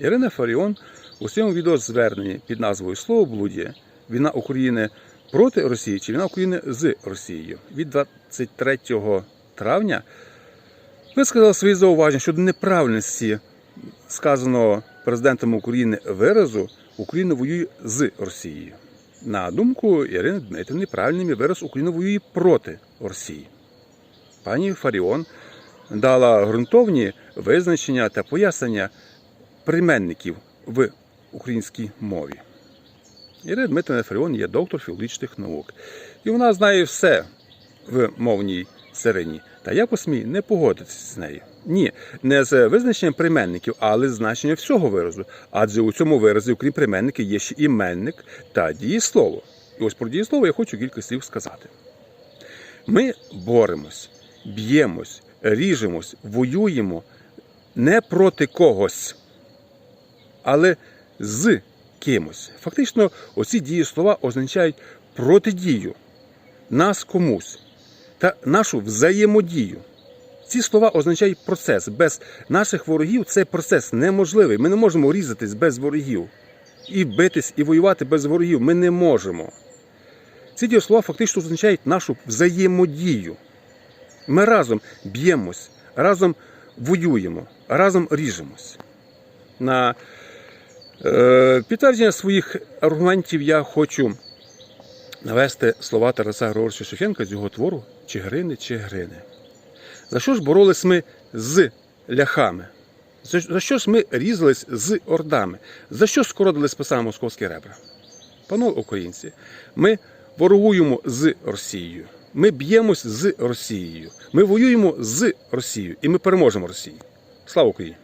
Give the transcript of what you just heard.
Ірина Фаріон у своєму відеозверненні під назвою Словоблудія Війна України проти Росії чи війна України з Росією від 23 травня висказала свої зауваження щодо неправильності сказаного президентом України виразу Україна воює з Росією. На думку Ірини Дмитрівни, правильним вираз Україна воює проти Росії. Пані Фаріон дала ґрунтовні визначення та пояснення прийменників в українській мові. Ірина Дмитрівна Фаріон є доктор філологічних наук. І вона знає все в мовній царині. Та я посмію не погодитися з нею. Ні, не з визначенням прийменників, але з значенням всього виразу. Адже у цьому виразі, окрім прийменника, є ще іменник та дієслово. І ось про дієслово я хочу кілька слів сказати. Ми боремось, б'ємось, ріжемось, воюємо не проти когось, але з кимось. Фактично, оці дієслова означають протидію нас комусь та нашу взаємодію. Ці слова означають процес. Без наших ворогів цей процес неможливий. Ми не можемо різатись без ворогів. І битись, і воювати без ворогів ми не можемо. Ці дієслова фактично означають нашу взаємодію. Ми разом б'ємось, разом воюємо, разом ріжемось. На підтвердження своїх аргументів я хочу навести слова Тараса Григоровича Шевченка з його твору Чигирини, Чигирини. За що ж боролись ми з ляхами? За, що ж ми різались з ордами? За що скородили списали московські ребра? Панове українці, ми ворогуємо з Росією. Ми б'ємось з Росією. Ми воюємо з Росією і ми переможемо Росію. Слава Україні!